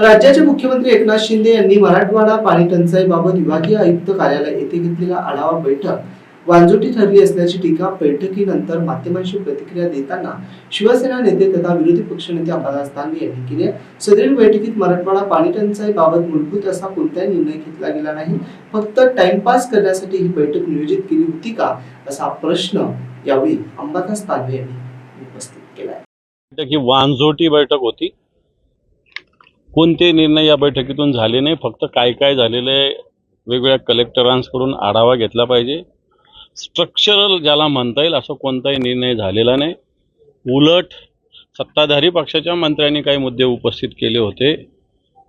राज्याचे मुख्यमंत्री एकनाथ शिंदे यांनी मराठवाडा पाणी टंचाईबाबत विभागीय आयुक्त कार्यालय येथे घेतलेला आढावा बैठक वांजुटी ठरली असल्याची टीका बैठकीनंतर माध्यमांशी प्रतिक्रिया देताना शिवसेना नेते तथा विरोधी पक्षनेते अंबादास दानवे यांनी केली आहे. सदरील बैठकीत मराठवाडा पाणी टंचाई बाबत मूलभूत असा कोणताही निर्णय घेतला गेला नाही फक्त टाइमपास करण्यासाठी ही बैठक नियोजित केली होती का असा प्रश्न यावेळी अंबादास दानवे यांनी उपस्थित केला आहे. ही वांझोटी बैठक होती कोणते निर्णय या बैठकीतून झाले नाही फक्त काय काय झालेलं आहे वेगवेगळ्या कलेक्टरांकडून आढावा घेतला पाहिजे. स्ट्रक्चरल ज्याला म्हणता येईल असं कोणताही निर्णय झालेला नाही. उलट सत्ताधारी पक्षाच्या मंत्र्यांनी काही मुद्दे उपस्थित केले होते.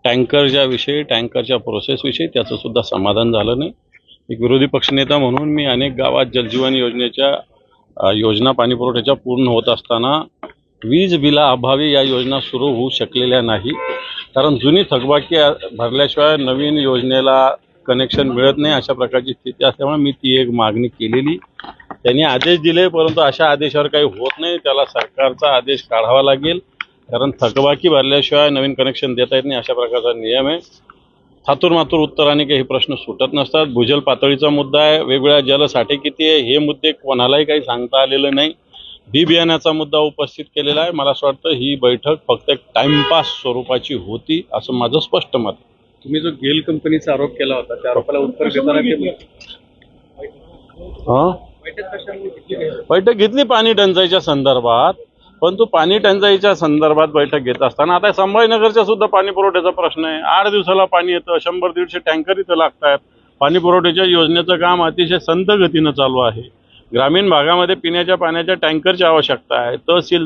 टँकरच्या विषयी टँकरच्या प्रोसेसविषयी त्याचं सुद्धा समाधान झालं नाही. एक विरोधी पक्षनेता म्हणून मी अनेक गावात जलजीवन योजनेच्या योजना पाणीपुरवठ्याच्या पूर्ण होत असताना वीज बिला अभावी या योजना सुरू होऊ शकलेल्या नाही. कारण जुनी थकबाकी भरल्याशिवाय नवीन योजनेला कनेक्शन मिळत नाही अशा प्रकारची स्थिती असल्यामुळे मी ती एक मागणी केलेली. त्यांनी आदेश दिले परंतु अशा आदेशावर काही होत नाही. त्याला सरकारचा आदेश काढावा लागेल. कारण थकबाकी भरल्याशिवाय नवीन कनेक्शन देता येत नाही अशा प्रकारचा नियम आहे. थातूर मातूर उत्तराने काही प्रश्न सुटत नसतात. भूजल पातळीचा मुद्दा आहे. वेगवेगळ्या जलसाठे किती आहे हे मुद्दे कोणालाही काही सांगता आलेलं नाही. बी बियाण्याचा मुद्दा उपस्थित केलेला आहे. मला असं वाटतं ही बैठक फक्त एक टाइमपास स्वरूपाची होती असं माझं स्पष्ट मत. तुम्ही जो गेल कंपनीचा आरोप केला होता त्या आरोपाला उत्तर देताना ते हं? बैठक घेतली? पाणी टंचाईच्या संदर्भात परंतु पाणी टंचाईच्या संदर्भात बैठक घेत असताना आता संभाजीनगरच्या सुद्धा पाणी पुरवठ्याचा प्रश्न आहे. आठ दिवसाला पाणी येतं शंभर दीडशे टँकर इथं लागत आहेत पाणी पुरवठ्याच्या योजनेचं काम अतिशय संत गतीनं चालू आहे. ग्रामीण भागामध्ये पिण्याच्या पाण्याच्या टँकरची आवश्यकता आहे. तहसील